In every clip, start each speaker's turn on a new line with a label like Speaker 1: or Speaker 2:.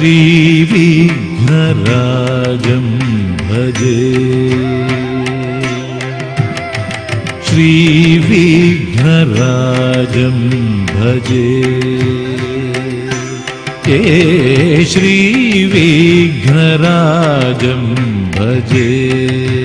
Speaker 1: श्रीविघ्नराजं भजे। श्रीविघ्नराजं भजे। हे श्रीविघ्नराजं भजे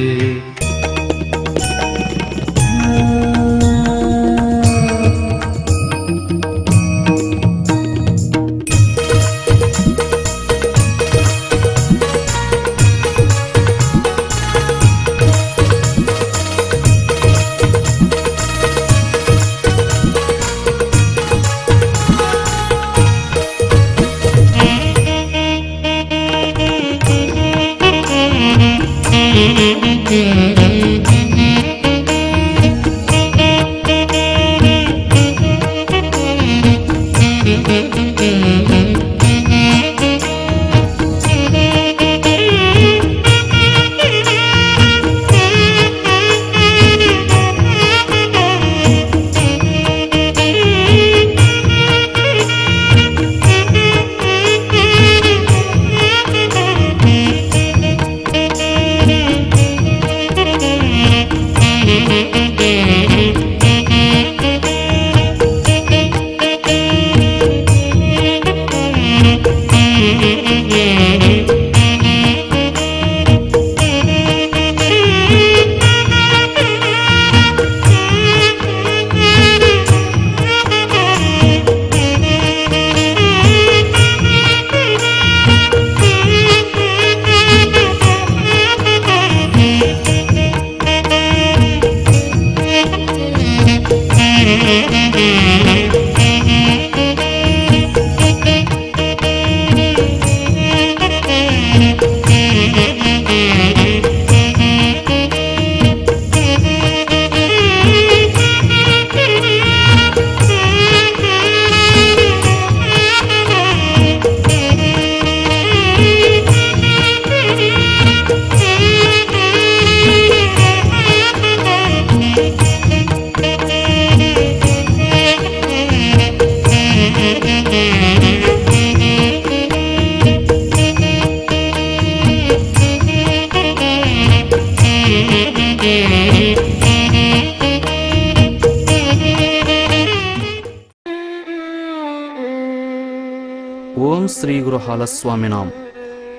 Speaker 2: ಹಾಲಸ್ವಾಮಿನಾಂ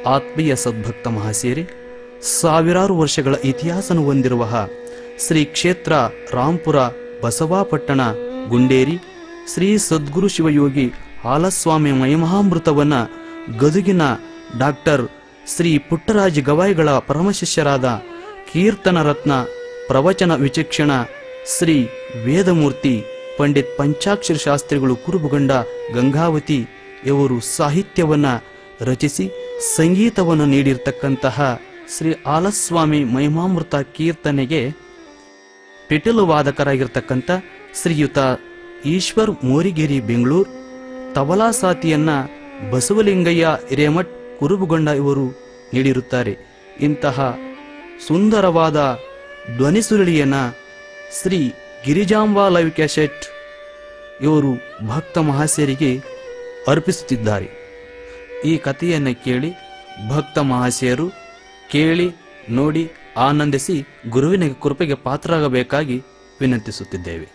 Speaker 2: ಆತ್ಮೀಯ ಸದ್ಭಕ್ತ ಮಹಾಸೇರಿ ಸಾವಿರಾರು ವರ್ಷಗಳ ಇತಿಹಾಸನು ಹೊಂದಿರುವ ಶ್ರೀ ಕ್ಷೇತ್ರ ರಾಂಪುರ ಬಸವಾಪಟ್ಟಣ ಗುಂಡೇರಿ ಶ್ರೀ ಸದ್ಗುರು ಶಿವಯೋಗಿ ಹಾಲಸ್ವಾಮಿ ಮಯಮಹಾಮೃತವನ್ನ ಗದುಗಿನ ಡಾಕ್ಟರ್ ಶ್ರೀ ಪುಟ್ಟರಾಜ ಗವಾಯಿಗಳ ಪರಮಶಿಷ್ಯರಾದ ಕೀರ್ತನ ರತ್ನ ಪ್ರವಚನ ವಿಚಕ್ಷಣ ಶ್ರೀ ವೇದಮೂರ್ತಿ ಪಂಡಿತ್ ಪಂಚಾಕ್ಷರ ಶಾಸ್ತ್ರಿಗಳು ಕುರುಬುಗಂಡ ಗಂಗಾವತಿ ಇವರು ಸಾಹಿತ್ಯವನ್ನ ರಚಿಸಿ ಸಂಗೀತವನ್ನು ನೀಡಿರ್ತಕ್ಕಂತಹ ಶ್ರೀ ಆಲಸ್ವಾಮಿ ಮಹಿಮಾಮೃತ ಕೀರ್ತನೆಗೆ ಪಿಟೀಲು ವಾದಕರಾಗಿರ್ತಕ್ಕಂಥ ಶ್ರೀಯುತ ಈಶ್ವರ್ ಮೋರಿಗೇರಿ, ಬೆಂಗಳೂರು. ತಬಲಾ ಸಾತಿಯನ್ನ ಬಸವಲಿಂಗಯ್ಯ ಹಿರೇಮಠ್ ಕುರುಬುಗೊಂಡ ಇವರು ನೀಡಿರುತ್ತಾರೆ. ಇಂತಹ ಸುಂದರವಾದ ಧ್ವನಿ ಸುರುಳಿಯನ್ನ ಶ್ರೀ ಗಿರಿಜಾಂಬಾ ಲೈವ್ ಕ್ಯಾಸೆಟ್ ಇವರು ಭಕ್ತ ಮಹಾಸ್ಯರಿಗೆ ಅರ್ಪಿಸುತ್ತಿದ್ದಾರೆ. ಈ ಕಥೆಯನ್ನು ಕೇಳಿ ಭಕ್ತ ಮಹಾಶಯರು ಕೇಳಿ ನೋಡಿ ಆನಂದಿಸಿ ಗುರುವಿನ ಕೃಪೆಗೆ ಪಾತ್ರರಾಗಬೇಕಾಗಿ ವಿನಂತಿಸುತ್ತಿದ್ದೇವೆ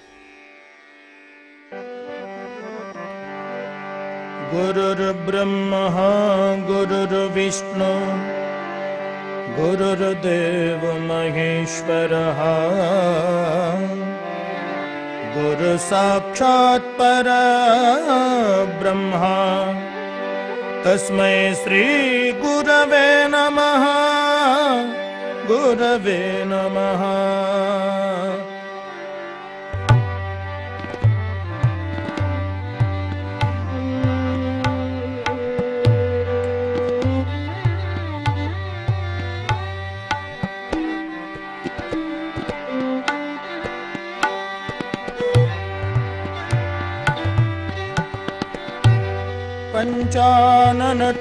Speaker 3: गुरुर्ब्रह्मः गुरुर्विष्णु गुरुर्देव महेश्वरः गुरुसाक्षात् परब्रह्मा तस्मै श्रीगुरवे नमः। गुरवे नमः न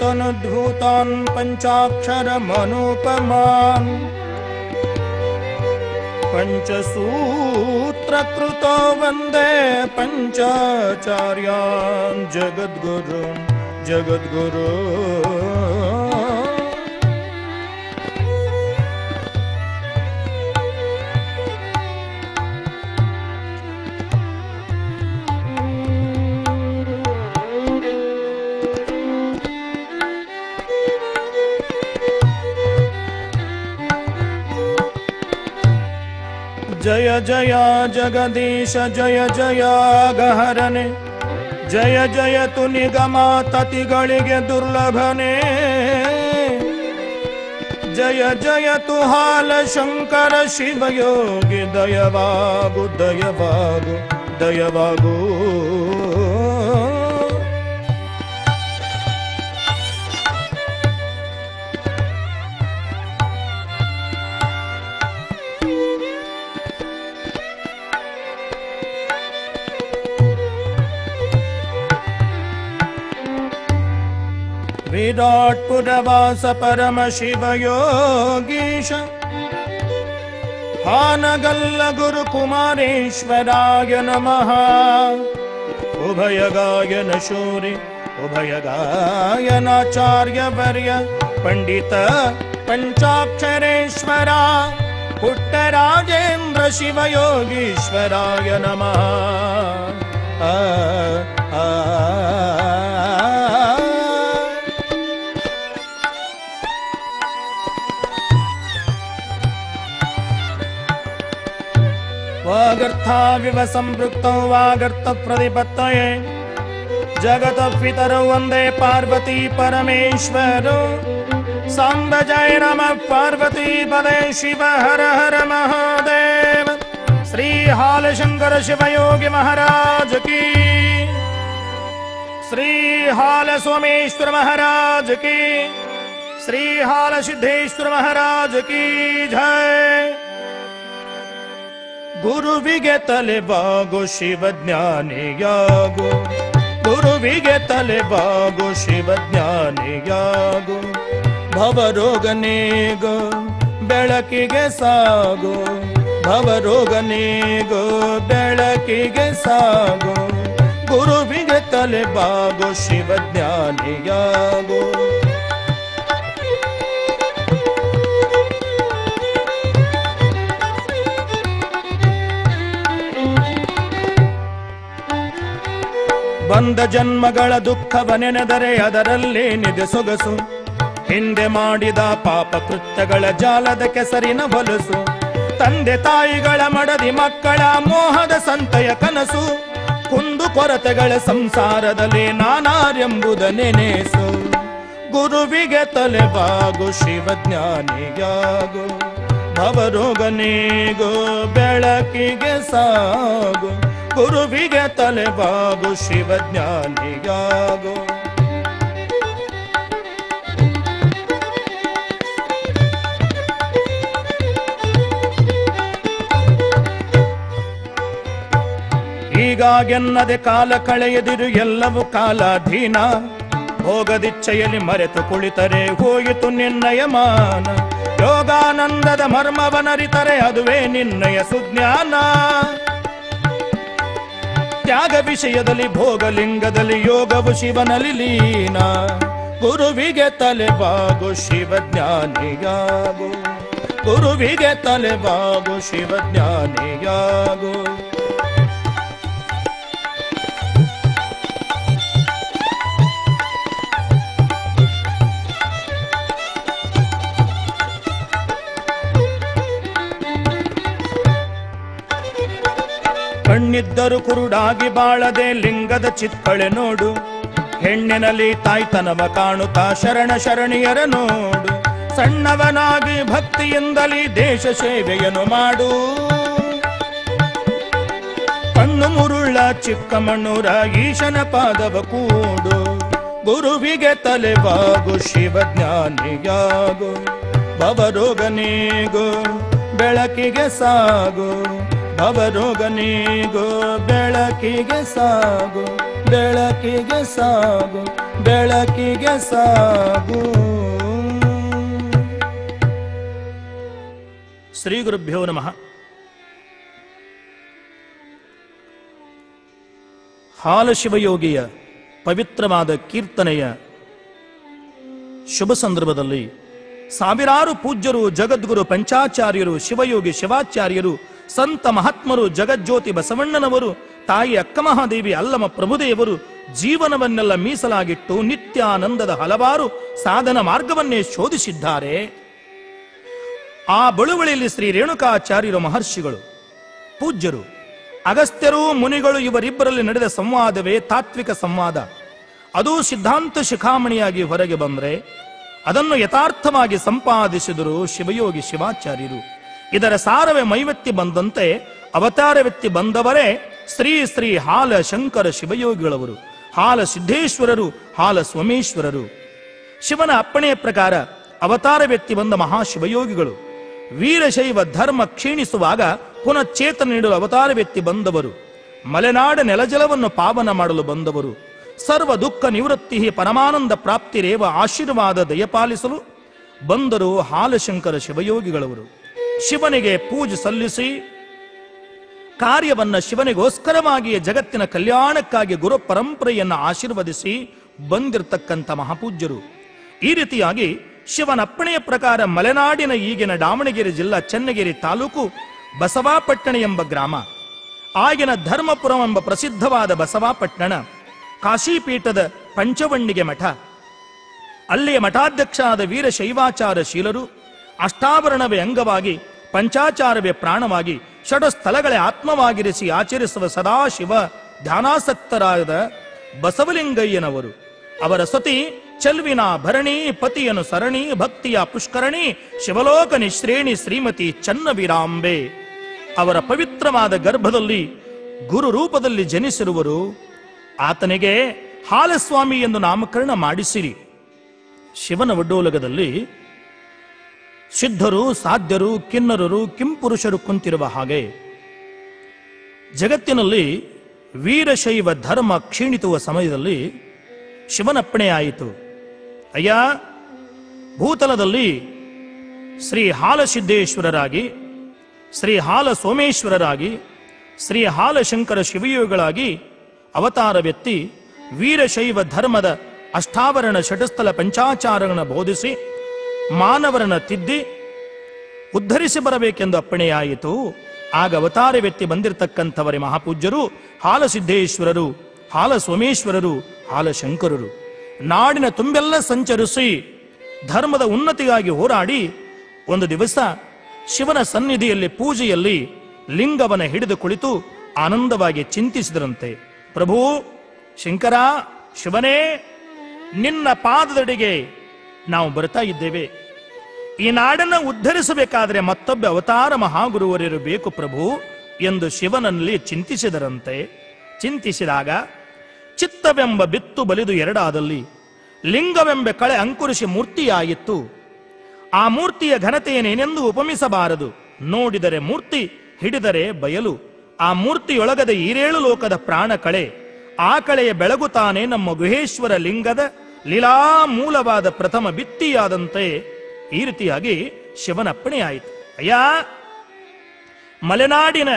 Speaker 3: पञ्चाक्षरमनुपमान्। पञ्चसूत्रकृतो वन्दे पञ्चाचार्यान्। जगद्गुरु जगद्गुरु। ಜಯ ಜಯ ಜಗದೀಶ ಜಯ ಜಯ ಗಹರನೆ ಜಯ ಜಯ ತು ನಿಗಮ ತತಿಗಳಿಗೆ ದುರ್ಲಭನೆ ಜಯ ಜಯ ತು ಹಾಲ ಶಂಕರ ಶಿವಯೋಗಿ ದಯವಾಗು ದಯವಾಗು ದಯವಾಗು ट्पुरवास परमशिवयोगीश हानगल्लगुरुकुमारेश्वराय नमः। उभयगायन शूरि उभयगायनाचार्यवर्य पण्डित पञ्चाक्षरेश्वरा पुट्टराजेन्द्र शिवयोगीश्वराय नमः। यथाविव प्रतिपत्त जगत पितर वंदे पार्वती परमेश्वर। सै नम पार्वती पदे शिव हर हर महादेव। शिव योगी महाराज की। श्री हाल सोमेश्वर महाराज की। श्री हाल सिद्धेश्वर महाराज की। जय। ಗುರುವಿಗೆ ತಲೆ ಬಾಗು ಶಿವ ಜ್ಞಾನಿಯಾಗು. ಗುರುವಿಗೆ ತಲೆ ಬಾಗು ಶಿವ ಜ್ಞಾನಿಯಾಗು. ಭವರೋಗನೇಗು ಬೆಳಕಿಗೆ ಸಾಗು. ಭವರೋಗನೇಗು ಬೆಳಕಿಗೆ ಸಾಗು. ಗುರುವಿಗೆ ತಲೆ ಬಾಗು ಬಂದ ಜನ್ಮಗಳ ದುಃಖವ ನೆನೆದರೆ ಅದರಲ್ಲಿ ನಿಧಿ ಸೊಗಸು. ಹಿಂದೆ ಮಾಡಿದ ಪಾಪ ಕೃತ್ಯಗಳ ಜಾಲದ ಕೆಸರಿನ ಹೊಲಸು. ತಂದೆ ತಾಯಿಗಳ ಮಡದಿ ಮಕ್ಕಳ ಮೋಹದ ಸಂತೆಯ ಕನಸು. ಕುಂದು ಕೊರತೆಗಳ ಸಂಸಾರದಲ್ಲಿ ನಾನಾರೆಂಬುದ ನೆನೆಸು. ಗುರುವಿಗೆ ತಲೆ ಬಾಗು ಶಿವಜ್ಞಾನಿಯಾಗು ಭವರೋಗನೇಗು ಬೆಳಕಿಗೆ ಸಾಗು. ಗುರುವಿಗೆ ತಲೆ ಬಾಗು ಶಿವಜ್ಞಾನಿಯಾಗು. ಹೀಗಾಗೆನ್ನದೆ ಕಾಲ ಕಳೆಯದಿರು ಎಲ್ಲವೂ ಕಾಲಾಧೀನ. ಭೋಗದಿಚ್ಛೆಯಲ್ಲಿ ಮರೆತು ಕುಳಿತರೆ ಹೋಯಿತು ನಿನ್ನಯ ಮಾನ ಯೋಗಾನಂದದ ಮರ್ಮವನರಿತರೆ ಅದುವೇ ನಿನ್ನಯ ಸುಜ್ಞಾನ. ತ್ಯಾಗ ವಿಷಯದಲ್ಲಿ ಭೋಗಲಿಂಗದಲ್ಲಿ ಯೋಗವು ಶಿವನಲ್ಲಿ ಲೀನ. ಗುರುವಿಗೆ ತಲೆ ಬಾಗು ಶಿವಜ್ಞಾನಿಯಾಗು. ಗುರುವಿಗೆ ಬಾಗು ಶಿವಜ್ಞಾನಿಯಾಗು. ಕಣ್ಣಿದ್ದರು ಕುರುಡಾಗಿ ಬಾಳದೆ ಲಿಂಗದ ಚಿತ್ಕಳೆ ನೋಡು. ಹೆಣ್ಣಿನಲ್ಲಿ ತಾಯ್ತನವ ಕಾಣುತ್ತಾ ಶರಣ ಶರಣಿಯರ ನೋಡು. ಸಣ್ಣವನಾಗಿ ಭಕ್ತಿಯಿಂದಲೇ ದೇಶ ಸೇವೆಯನ್ನು ಮಾಡು. ಕಣ್ಣು ಮುರುಳ್ಳ ಚಿಕ್ಕಮಣ್ಣೂರ ಈಶನ ಪಾದವ ಕೂಡು. ಗುರುವಿಗೆ ತಲೆ ಬಾಗು ಶಿವಜ್ಞಾನಿಯಾಗು ಭವರೋಗನೀಗು ಬೆಳಕಿಗೆ ಸಾಗು. ಭವರೋಗನೀಗು, ಬೆಳಕಿಗೆ ಸಾಗು ಬೆಳಕಿಗೆ ಸಾಗು ಬೆಳಕಿಗೆ ಸಾಗು. ಶ್ರೀ ಗುರುಭ್ಯೋ ನಮಃ. ಹಾಲಶಿವಯೋಗಿಯ ಪವಿತ್ರವಾದ ಕೀರ್ತನೆಯ ಶುಭ ಸಂದರ್ಭದಲ್ಲಿ ಸಾವಿರಾರು ಪೂಜ್ಯರು, ಜಗದ್ಗುರು, ಪಂಚಾಚಾರ್ಯರು, ಶಿವಯೋಗಿ, ಶಿವಾಚಾರ್ಯರು ಸಂತ ಮಹಾತ್ಮರು ಜಗಜ್ಯೋತಿ ಬಸವಣ್ಣನವರು, ತಾಯಿ ಅಕ್ಕಮಹಾದೇವಿ ಅಲ್ಲಮ ಪ್ರಭುದೇವರು ಜೀವನವನ್ನೆಲ್ಲ ಮೀಸಲಾಗಿಟ್ಟು ನಿತ್ಯಾನಂದದ ಹಲವಾರು ಸಾಧನ ಮಾರ್ಗವನ್ನೇ ಶೋಧಿಸಿದ್ದಾರೆ. ಆ ಬಳುವಳಿಯಲ್ಲಿ ಶ್ರೀ ರೇಣುಕಾಚಾರ್ಯರು ಮಹರ್ಷಿಗಳು, ಪೂಜ್ಯರು, ಅಗಸ್ತ್ಯರು, ಮುನಿಗಳು ಇವರಿಬ್ಬರಲ್ಲಿ ನಡೆದ ಸಂವಾದವೇ ತಾತ್ವಿಕ ಸಂವಾದ. ಅದು ಸಿದ್ಧಾಂತ ಶಿಖಾಮಣಿಯಾಗಿ ಹೊರಗೆ ಬಂದ್ರೆ ಅದನ್ನು ಯಥಾರ್ಥವಾಗಿ ಸಂಪಾದಿಸಿದರು ಶಿವಯೋಗಿ ಶಿವಾಚಾರ್ಯರು. ಇದರ ಸಾರವೇ ಮೈವೆತ್ತಿ ಬಂದಂತೆ ಅವತಾರವೆತ್ತಿ ಬಂದವರೇ ಶ್ರೀ ಶ್ರೀ ಹಾಲ ಶಂಕರ ಶಿವಯೋಗಿಗಳವರು. ಹಾಲ ಸಿದ್ದೇಶ್ವರರು, ಹಾಲ ಸ್ವಮೇಶ್ವರರು ಶಿವನ ಅಪ್ಪಣೆಯ ಪ್ರಕಾರ ಅವತಾರವೆತ್ತಿ ಬಂದ ಮಹಾಶಿವಯೋಗಿಗಳು. ವೀರಶೈವ ಧರ್ಮ ಕ್ಷೀಣಿಸುವಾಗ ಪುನಶ್ಚೇತನ ನೀಡಲು ಅವತಾರವೆತ್ತಿ ಬಂದವರು. ಮಲೆನಾಡ ನೆಲಜಲವನ್ನು ಪಾವನ ಮಾಡಲು ಬಂದವರು. ಸರ್ವ ದುಃಖ ನಿವೃತ್ತಿ ಪರಮಾನಂದ ಪ್ರಾಪ್ತಿರೇವ ಆಶೀರ್ವಾದ ದಯಪಾಲಿಸಲು ಬಂದರು ಹಾಲಶಂಕರ ಶಿವಯೋಗಿಗಳವರು. ಶಿವನಿಗೆ ಪೂಜೆ ಸಲ್ಲಿಸಿ, ಕಾರ್ಯವನ್ನ ಶಿವನಿಗೋಸ್ಕರವಾಗಿಯೇ ಜಗತ್ತಿನ ಕಲ್ಯಾಣಕ್ಕಾಗಿ ಗುರು ಪರಂಪರೆಯನ್ನು ಆಶೀರ್ವದಿಸಿ ಬಂದಿರತಕ್ಕಂಥ ಮಹಾಪೂಜ್ಯರು. ಈ ರೀತಿಯಾಗಿ ಶಿವನ ಅಪ್ಪಣೆಯ ಪ್ರಕಾರ ಮಲೆನಾಡಿನ ಈಗಿನ ದಾವಣಗೆರೆ ಜಿಲ್ಲಾ ಚನ್ನಗಿರಿ ತಾಲೂಕು ಬಸವಾಪಟ್ಟಣ ಎಂಬ ಗ್ರಾಮ. ಆಗಿನ ಧರ್ಮಪುರಂ ಎಂಬ ಪ್ರಸಿದ್ಧವಾದ ಬಸವಾಪಟ್ಟಣ, ಕಾಶಿಪೀಠದ ಪಂಚವಣ್ಣಿಗೆ ಮಠ. ಅಲ್ಲಿಯ ಮಠಾಧ್ಯಕ್ಷರಾದ ವೀರ ಶೈವಾಚಾರ ಶೀಲರು ಅಷ್ಟಾವರಣವೇ ಅಂಗವಾಗಿ ಪಂಚಾಚಾರವೇ ಪ್ರಾಣವಾಗಿ ಷಡ ಸ್ಥಳಗಳೇ ಆತ್ಮವಾಗಿರಿಸಿ ಆಚರಿಸುವ ಸದಾಶಿವ ಧ್ಯಾನಾಸಕ್ತರಾದ ಬಸವಲಿಂಗಯ್ಯನವರು. ಅವರ ಸತಿ ಚೆಲ್ವಿನ ಭರಣಿ ಪತಿಯನು ಸರಣಿ, ಭಕ್ತಿಯ ಪುಷ್ಕರಣಿ ಶಿವಲೋಕನಿ ಶ್ರೇಣಿ ಶ್ರೀಮತಿ ಚನ್ನವಿರಾಂಬೆ. ಅವರ ಪವಿತ್ರವಾದ ಗರ್ಭದಲ್ಲಿ ಗುರು ರೂಪದಲ್ಲಿ ಜನಿಸಿರುವರು. ಆತನಿಗೆ ಹಾಲಸ್ವಾಮಿ ಎಂದು ನಾಮಕರಣ ಮಾಡಿಸಿರಿ. ಶಿವನ ಒಡ್ಡೋಲಗದಲ್ಲಿ ಸಿದ್ಧರು, ಸಾಧ್ಯರು, ಕಿನ್ನರರು, ಕಿಂಪುರುಷರು ಕುಂತಿರುವ ಹಾಗೆ ಜಗತ್ತಿನಲ್ಲಿ ವೀರಶೈವ ಧರ್ಮ ಕ್ಷೀಣಿತುವ ಸಮಯದಲ್ಲಿ ಶಿವನಪ್ಪಣೆಯಾಯಿತು ಅಯ್ಯ, ಭೂತಲದಲ್ಲಿ ಶ್ರೀ ಹಾಲಸಿದ್ದೇಶ್ವರರಾಗಿ, ಶ್ರೀ ಹಾಲ ಸೋಮೇಶ್ವರರಾಗಿ ಶ್ರೀ ಹಾಲಶಂಕರ ಶಿವಯೋಗಿಗಳಾಗಿ ವ್ಯಕ್ತಿ ವೀರಶೈವ ಧರ್ಮದ ಅಷ್ಟಾವರಣ ಷಟಸ್ಥಲ ಪಂಚಾಚಾರಗಳನ್ನು ಬೋಧಿಸಿ ಮಾನವರನ್ನ ತಿದ್ದಿ ಉದ್ಧರಿಸಿ ಬರಬೇಕೆಂದು ಅಪ್ಪಣೆಯಾಯಿತು. ಆಗ ಅವತಾರ ವ್ಯಕ್ತಿ ಬಂದಿರತಕ್ಕಂಥವರೇ ಮಹಾಪೂಜ್ಯರು, ಹಾಲಸಿದ್ದೇಶ್ವರರು ಹಾಲ ಸೋಮೇಶ್ವರರು ಹಾಲ ಶಂಕರರು ನಾಡಿನ ತುಂಬೆಲ್ಲ ಸಂಚರಿಸಿ ಧರ್ಮದ ಉನ್ನತಿಗಾಗಿ ಹೋರಾಡಿ ಒಂದು ದಿವಸ ಶಿವನ ಸನ್ನಿಧಿಯಲ್ಲಿ ಪೂಜೆಯಲ್ಲಿ ಲಿಂಗವನ ಹಿಡಿದು ಕುಳಿತು ಆನಂದವಾಗಿ ಚಿಂತಿಸಿದರಂತೆ. ಪ್ರಭು, ಶಂಕರ, ಶಿವನೇ, ನಿನ್ನ ಪಾದದಡಿಗೆ ನಾವು ಬರ್ತಾ ಇದ್ದೇವೆ. ಈ ನಾಡನ್ನು ಉದ್ಧರಿಸಬೇಕಾದರೆ ಮತ್ತೊಬ್ಬ ಅವತಾರ ಮಹಾಗುರುವರಿರಬೇಕು ಪ್ರಭು ಎಂದು ಶಿವನಲ್ಲಿ ಚಿಂತಿಸಿದರಂತೆ. ಚಿಂತಿಸಿದಾಗ, ಚಿತ್ತವೆಂಬ ಬಿತ್ತು ಬಲಿದು ಎರಡಾದಲ್ಲಿ, ಲಿಂಗವೆಂಬ ಕಳೆ ಅಂಕುರಿಸಿ ಮೂರ್ತಿಯಾಗಿತ್ತು ಆ ಮೂರ್ತಿಯ ಘನತೆಯನ್ನೇನೆಂದು ಉಪಮಿಸಬಾರದು. ನೋಡಿದರೆ ಮೂರ್ತಿ, ಹಿಡಿದರೆ ಬಯಲು. ಆ ಮೂರ್ತಿಯೊಳಗದ ಈರೇಳು ಲೋಕದ ಪ್ರಾಣ ಕಳೆ. ಆ ಕಳೆಯ ಬೆಳಗು ತಾನೇ ನಮ್ಮ ಗುಹೇಶ್ವರ ಲಿಂಗದ ಲೀಲಾ ಮೂಲವಾದ ಪ್ರಥಮ ಬಿತ್ತಿಯಾದಂತೆ ಈ ರೀತಿಯಾಗಿ ಶಿವನ ಅಪ್ಪಣೆಯಾಯಿತು ಅಯ್ಯ, ಮಲೆನಾಡಿನ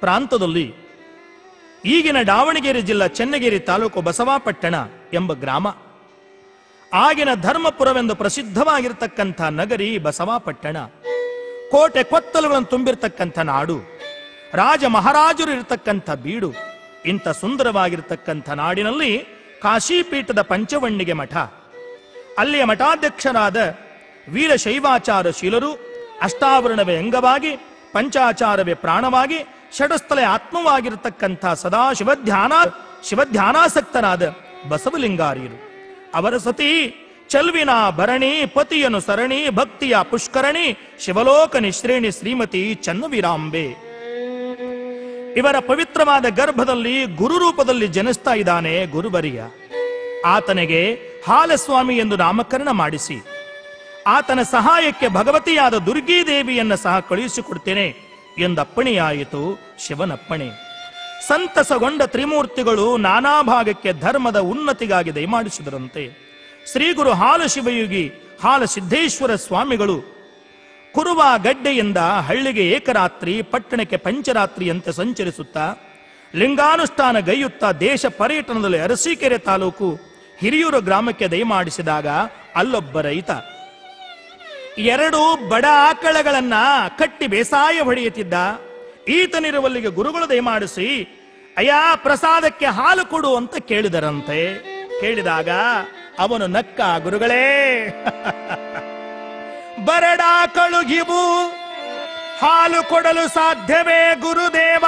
Speaker 3: ಪ್ರಾಂತದಲ್ಲಿ ಈಗಿನ ದಾವಣಗೆರೆ ಜಿಲ್ಲಾ ಚನ್ನಗಿರಿ ತಾಲೂಕು ಬಸವಾಪಟ್ಟಣ ಎಂಬ ಗ್ರಾಮ. ಆಗಿನ ಧರ್ಮಪುರವೆಂದು ಪ್ರಸಿದ್ಧವಾಗಿರ್ತಕ್ಕಂಥ ನಗರಿ ಬಸವಾಪಟ್ಟಣ. ಕೋಟೆ ಕೊತ್ತಲುಗಳನ್ನು ತುಂಬಿರ್ತಕ್ಕಂಥ ನಾಡು. ರಾಜ ಮಹಾರಾಜರು ಇರತಕ್ಕಂಥ ಬೀಡು. ಇಂಥ ಸುಂದರವಾಗಿರ್ತಕ್ಕಂಥ ನಾಡಿನಲ್ಲಿ ಕಾಶೀಪೀಠದ ಪಂಚವಣ್ಣಿಗೆ ಮಠ. ಅಲ್ಲಿಯ ಮಠಾಧ್ಯಕ್ಷರಾದ ವೀರಶೈವಾಚಾರ ಶೀಲರು ಅಷ್ಟಾವರಣವೇ ಅಂಗವಾಗಿ, ಪಂಚಾಚಾರವೇ ಪ್ರಾಣವಾಗಿ, ಷಡಸ್ಥಲೆ ಆತ್ಮವಾಗಿರತಕ್ಕಂಥ ಸದಾ ಶಿವಧ್ಯಾನ ಶಿವಧ್ಯಾನಾಸಕ್ತರಾದ ಬಸವಲಿಂಗಾರಿಯರು. ಅವರ ಸತಿ ಚಲ್ವಿನ ಭರಣಿ, ಪತಿಯನು ಸರಣಿ, ಭಕ್ತಿಯ ಪುಷ್ಕರಣಿ ಶಿವಲೋಕನಿ ಶ್ರೇಣಿ ಶ್ರೀಮತಿ ಚನ್ನವೀರಾಂಬೆ. ಇವರ ಪವಿತ್ರವಾದ ಗರ್ಭದಲ್ಲಿ ಗುರು ರೂಪದಲ್ಲಿ ಜನಿಸ್ತಾ ಇದ್ದಾನೆ ಗುರುಬರಿಯ. ಆತನಿಗೆ ಹಾಲಸ್ವಾಮಿ ಎಂದು ನಾಮಕರಣ ಮಾಡಿಸಿ. ಆತನ ಸಹಾಯಕ್ಕೆ ಭಗವತಿಯಾದ ದುರ್ಗೀ ದೇವಿಯನ್ನ ಸಹ ಕಳುಹಿಸಿಕೊಡ್ತೇನೆ ಎಂದಪ್ಪಣೆಯಾಯಿತು ಶಿವನಪ್ಪಣೆ. ಸಂತಸಗೊಂಡ ತ್ರಿಮೂರ್ತಿಗಳು ನಾನಾ ಭಾಗಕ್ಕೆ ಧರ್ಮದ ಉನ್ನತಿಗಾಗಿ ದಯಮಾಡಿಸಿದರಂತೆ. ಶ್ರೀ ಗುರು ಹಾಲ ಶಿವಯುಗಿ ಹಾಲ ಸಿದ್ದೇಶ್ವರ ಸ್ವಾಮಿಗಳು ಕುರುವ ಗಡ್ಡೆಯಿಂದ ಹಳ್ಳಿಗೆ ಏಕರಾತ್ರಿ, ಪಟ್ಟಣಕ್ಕೆ ಪಂಚರಾತ್ರಿಯಂತೆ ಸಂಚರಿಸುತ್ತಾ, ಲಿಂಗಾನುಷ್ಠಾನ ಗೈಯುತ್ತಾ ದೇಶ ಪರ್ಯಟನದಲ್ಲಿ ಅರಸೀಕೆರೆ ತಾಲೂಕು ಹಿರಿಯೂರು ಗ್ರಾಮಕ್ಕೆ ದಯಮಾಡಿಸಿದಾಗ ಅಲ್ಲೊಬ್ಬ ರೈತ. ಎರಡು ಬಡ ಆಕಳಗಳನ್ನ ಕಟ್ಟಿ ಬೇಸಾಯ ಹೊಡೆಯುತ್ತಿದ್ದ. ಈತನಿರುವಲ್ಲಿಗೆ ಗುರುಗಳು ದಯಮಾಡಿಸಿ ಅಯ್ಯ, ಪ್ರಸಾದಕ್ಕೆ ಹಾಲು ಕೊಡು ಅಂತ ಕೇಳಿದರಂತೆ. ಕೇಳಿದಾಗ ಅವನು ನಕ್ಕ, ಗುರುಗಳೇ. ಬರಡಾಕಳುಗಿವು ಹಾಲು ಕೊಡಲು ಸಾಧ್ಯವೇ ಗುರುದೇವ.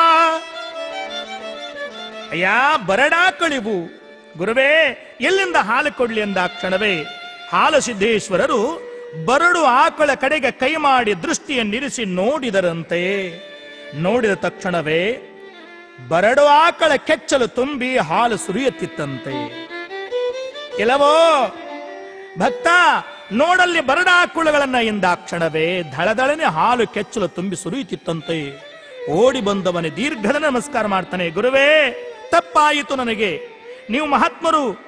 Speaker 3: ಅಯ್ಯ ಬರಡಾಕಳಿವು ಗುರುವೇ, ಎಲ್ಲಿಂದ ಹಾಲು ಕೊಡ್ಲಿ ಎಂದ ಕ್ಷಣವೇ, ಹಾಲು ಸಿದ್ದೇಶ್ವರರು ಬರಡು ಆಕಳ ಕಡೆಗೆ ಕೈ ಮಾಡಿ ದೃಷ್ಟಿಯನ್ನಿರಿಸಿ ನೋಡಿದರಂತೆ. ನೋಡಿದ ತಕ್ಷಣವೇ, ಬರಡು ಆಕಳ ಕೆಚ್ಚಲು ತುಂಬಿ ಹಾಲು ಸುರಿಯುತ್ತಿತ್ತಂತೆ. ಕೆಲವೋ ಭಕ್ತ ನೋಡಲ್ಲಿ ಬರಡಾಕುಳಗಳನ್ನ ಎಂದ ಕ್ಷಣವೇ ಧಳಧಳನೆ ಹಾಲು ಕೆಚ್ಚಲು ತುಂಬಿ ಸುರಿಯುತ್ತಿತ್ತಂತೆ. ಓಡಿ ಬಂದವನೇ ದೀರ್ಘದ ನಮಸ್ಕಾರ ಮಾಡ್ತಾನೆ, ಗುರುವೇ, ತಪ್ಪಾಯಿತು ನನಗೆ. ನೀವು ಮಹಾತ್ಮರು,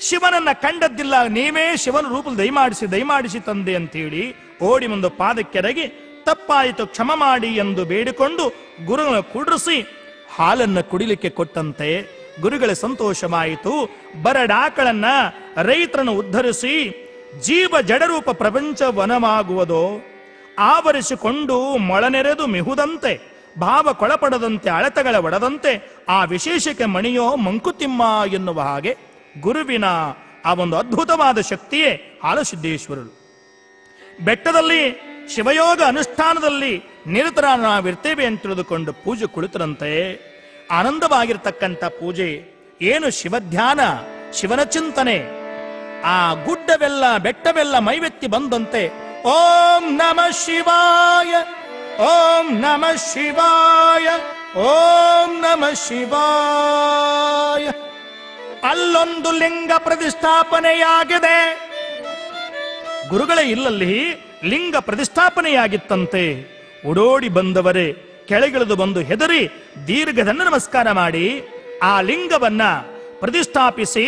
Speaker 3: ಶಿವನನ್ನ ಕಂಡದ್ದಿಲ್ಲ, ನೀವೇ ಶಿವನ ರೂಪದಲ್ಲಿ ದಯಮಾಡಿಸಿ ದಯಮಾಡಿಸಿ ತಂದೆ ಅಂತೇಳಿ ಓಡಿ ಮುಂದೆ ಪಾದಕ್ಕೆರಗಿ, ತಪ್ಪಾಯಿತು ಕ್ಷಮ ಮಾಡಿ ಎಂದು ಬೇಡಿಕೊಂಡು ಗುರುಗಳ ಕುಡ್ರಿಸಿ ಹಾಲನ್ನ ಕುಡಿಲಿಕ್ಕೆ ಕೊಟ್ಟಂತೆ. ಗುರುಗಳ, ಸಂತೋಷವಾಯಿತು. ಬರಡಾಕಳನ್ನ ರೈತರನ್ನು ಉದ್ಧರಿಸಿ ಜೀವ ಜಡರೂಪ ಪ್ರಪಂಚ ವನವಾಗುವುದೋ. ಆವರಿಸಿಕೊಂಡು ಮೊಳನೆರೆದು ಮಿಹುದಂತೆ, ಭಾವ ಕೊಳಪಡದಂತೆ, ಅಳತೆಗಳ ಒಡದಂತೆ, ಆ ವಿಶೇಷಕ್ಕೆ ಮಣಿಯೋ ಮಂಕುತಿಮ್ಮ ಎನ್ನುವ ಹಾಗೆ ಗುರುವಿನ ಆ ಒಂದು ಅದ್ಭುತವಾದ ಶಕ್ತಿಯೇ ಹಾಲಸಿದ್ದೇಶ್ವರರು ಬೆಟ್ಟದಲ್ಲಿ, ಶಿವಯೋಗ ಅನುಷ್ಠಾನದಲ್ಲಿ ನಿರತರ ನಾವಿರ್ತೇವೆ ಅಂತ ತಿಳಿದುಕೊಂಡು ಪೂಜೆ ಕುಳಿತರಂತೆ. ಆನಂದವಾಗಿರ್ತಕ್ಕಂಥ ಪೂಜೆ, ಏನು ಶಿವಧ್ಯಾನ, ಶಿವನ ಚಿಂತನೆ ಆ ಗುಡ್ಡವೆಲ್ಲ, ಬೆಟ್ಟವೆಲ್ಲ ಮೈವೆತ್ತಿ ಬಂದಂತೆ ಓಂ ನಮ ಶಿವಾಯ, ಓಂ ನಮ ಶಿವಾಯ, ಓಂ ನಮ ಶಿವಾಯ. ಅಲ್ಲೊಂದು ಲಿಂಗ ಪ್ರತಿಷ್ಠಾಪನೆಯಾಗಿದೆ. ಗುರುಗಳೇ, ಇಲ್ಲಲ್ಲಿ ಲಿಂಗ ಪ್ರತಿಷ್ಠಾಪನೆಯಾಗಿತ್ತಂತೆ. ಓಡೋಡಿ ಬಂದವರೇ, ಕೆಳಗಿಳಿದು ಬಂದು ಹೆದರಿ ದೀರ್ಘಧನ ನಮಸ್ಕಾರ ಮಾಡಿ ಆ ಲಿಂಗವನ್ನ ಪ್ರತಿಷ್ಠಾಪಿಸಿ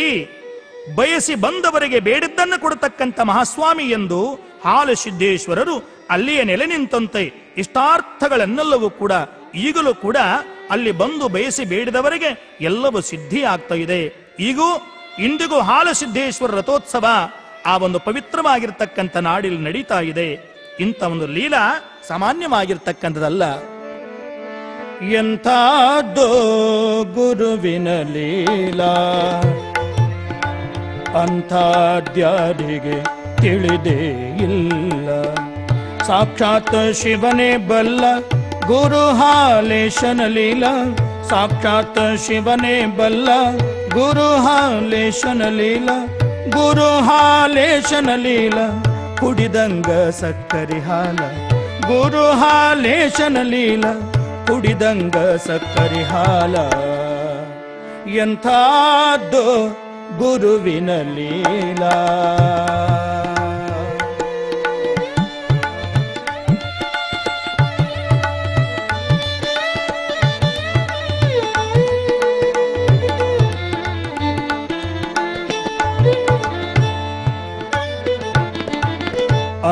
Speaker 3: ಬಯಸಿ ಬಂದವರಿಗೆ ಬೇಡಿದ್ದನ್ನು ಕೊಡತಕ್ಕಂಥ ಮಹಾಸ್ವಾಮಿ ಎಂದು ಹಾಲು ಸಿದ್ದೇಶ್ವರರು ಅಲ್ಲಿಯೇ ನೆಲೆ ನಿಂತಂತೆ ಇಷ್ಟಾರ್ಥಗಳನ್ನೆಲ್ಲವೂ ಕೂಡ, ಈಗಲೂ ಕೂಡ ಅಲ್ಲಿ ಬಂದು ಬಯಸಿ ಬೇಡಿದವರಿಗೆ ಎಲ್ಲವೂ ಸಿದ್ಧಿ ಆಗ್ತಾ ಇದೆ. ಈಗೂ ಇಂದಿಗೂ ಹಾಲು ಸಿದ್ದೇಶ್ವರ ರಥೋತ್ಸವ ಆ ಒಂದು ಪವಿತ್ರವಾಗಿರ್ತಕ್ಕಂಥ ನಾಡಿಲ್ ನಡೀತಾ ಇದೆ. ಇಂಥ ಒಂದು ಲೀಲಾ ಸಾಮಾನ್ಯವಾಗಿರ್ತಕ್ಕಂಥದ್ದಲ್ಲ. ಎಂಥದ್ದೋ ಗುರುವಿನ ಲೀಲಾ. ಅಂಥದ್ಯಾರಿಗೆ ತಿಳಿದೇ ಇಲ್ಲ. ಸಾಕ್ಷಾತ್ ಶಿವನೇ ಬಲ್ಲ ಗುರು ಹಾಲೇಶನ ಲೀಲ. ಸಾಕ್ಷಾತ್ ಶಿವನೇ ಬಲ್ಲ ಗುರು ಹಾಲೇಶನ ಲೀಲ. ಗುರು ಹಾಲೇಶನ ಲೀಲ ಕುಡಿದಂಗ ಸಕ್ಕರೆ ಹಾಲ ಗುರು ಹಾಲೇಶನ ಲೀಲ ಕುಡಿದಂಗ ಸಕ್ಕರೆ ಹಾಲ ಎಂಥದ್ದು ಗುರುವಿನ ಲೀಲಾ.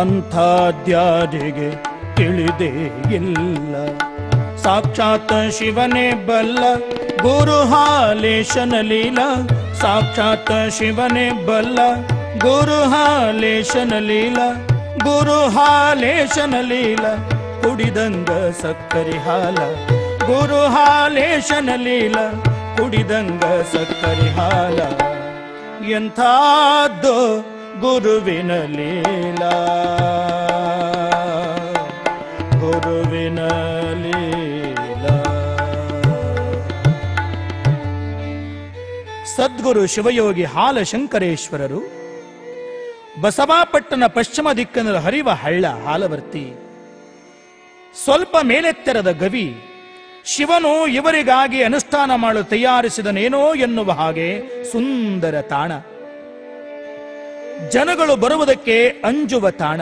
Speaker 3: ಅಂಥಾದ್ಯಾರಿಗೆ ತಿಳಿದೇ ಇಲ್ಲ. ಸಾಕ್ಷಾತ್ ಶಿವನೇ ಬಲ್ಲ ಗುರು ಹಾಲೇಶನ ಲೀಲ. ಸಾಕ್ಷಾತ್ ಶಿವನೇ ಬಲ್ಲ ಗುರು ಹಾಲೇಶನ ಲೀಲ, ಗುರು ಹಾಲೇಶನ ಲೀಲ, ಕುಡಿದಂಗ ಸಕ್ಕರೆ ಹಾಲ. ಗುರು ಹಾಲೇಶನ ಲೀಲ, ಕುಡಿದಂಗ ಸಕ್ಕರೆ ಹಾಲ. ಎಂಥದ್ದು ಗುರುವಿನ ಲೀಲಾ. ಸದ್ಗುರು ಶಿವಯೋಗಿ ಹಾಲ ಶಂಕರೇಶ್ವರರು ಬಸವಾಪಟ್ಟಣ ಪಶ್ಚಿಮ ದಿಕ್ಕಿನ ಹರಿವ ಹಳ್ಳ ಹಾಲವರ್ತಿ, ಸ್ವಲ್ಪ ಮೇಲೆತ್ತರದ ಗವಿ, ಶಿವನು ಇವರಿಗಾಗಿ ಅನುಷ್ಠಾನ ಮಾಡಲು ತಯಾರಿಸಿದನೇನೋ ಎನ್ನುವ ಹಾಗೆ ಸುಂದರ ತಾಣ. ಜನಗಳು ಬರುವುದಕ್ಕೆ ಅಂಜುವ ತಾಣ.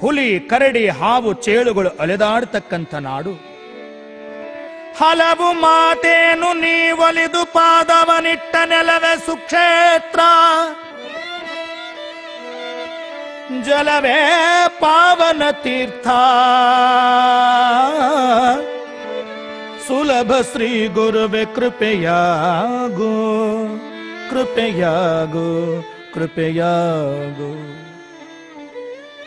Speaker 3: ಹುಲಿ, ಕರಡಿ, ಹಾವು, ಚೇಳುಗಳು ಅಲೆದಾಡ್ತಕ್ಕಂಥ ನಾಡು. ಹಲವು ಮಾತೇನು ನೀವಲಿದು ಪಾದವನಿಟ್ಟ ನೆಲವೇ ಸುಕ್ಷೇತ್ರ. ಜಲವೇ ಪಾವನ ತೀರ್ಥ. ಸುಲಭ ಶ್ರೀ ಗುರುವೆ ಕೃಪೆಯಾಗೋ ಕೃಪೆಯಾಗೋ, ಕೃಪೆಯಾಗು.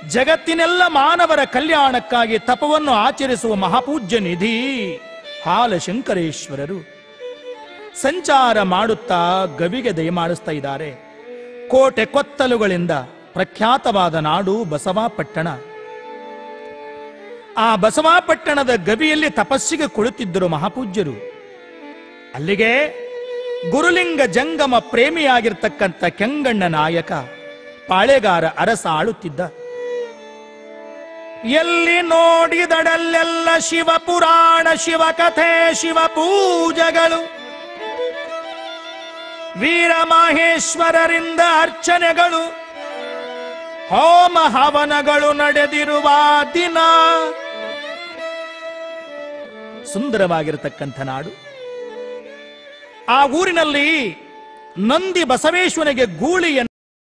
Speaker 3: ಜಗತ್ತಿನೆಲ್ಲ ಮಾನವರ ಕಲ್ಯಾಣಕ್ಕಾಗಿ ತಪವನ್ನು ಆಚರಿಸುವ ಮಹಾಪೂಜ್ಯ ನಿಧಿ ಹಾಲಶಂಕರೇಶ್ವರರು. ಸಂಚಾರ ಮಾಡುತ್ತಾ ಗವಿಗೆ ದಯಮಾಡಿಸ್ತಾ ಇದ್ದಾರೆ. ಕೋಟೆ ಕೊತ್ತಲುಗಳಿಂದ ಪ್ರಖ್ಯಾತವಾದ ನಾಡು ಬಸವಾಪಟ್ಟಣ. ಆ ಬಸವಾಪಟ್ಟಣದ ಗವಿಯಲ್ಲಿ ತಪಸ್ಸಿಗೆ ಕುಳಿತಿದ್ದರು ಮಹಾಪೂಜ್ಯರು. ಅಲ್ಲಿಗೆ ಗುರುಲಿಂಗ ಜಂಗಮ ಪ್ರೇಮಿಯಾಗಿರ್ತಕ್ಕಂಥ ಕೆಂಗಣ್ಣ ನಾಯಕ, ಪಾಳೆಗಾರ ಅರಸ ಆಳುತ್ತಿದ್ದ. ಎಲ್ಲಿ ನೋಡಿದಡಲ್ಲೆಲ್ಲ ಶಿವ ಪುರಾಣ ಶಿವ ಕಥೆ ಶಿವ ಪೂಜೆಗಳು ವೀರ ಮಹೇಶ್ವರರಿಂದ ಅರ್ಚನೆಗಳು, ಹೋಮ ಹವನಗಳು ನಡೆದಿರುವ ದಿನ. ಸುಂದರವಾಗಿರತಕ್ಕಂಥ ನಾಡು. ಆ ಊರಿನಲ್ಲಿ ನಂದಿ ಬಸವೇಶ್ವನಿಗೆ ಗೂಳಿಯನ್ನು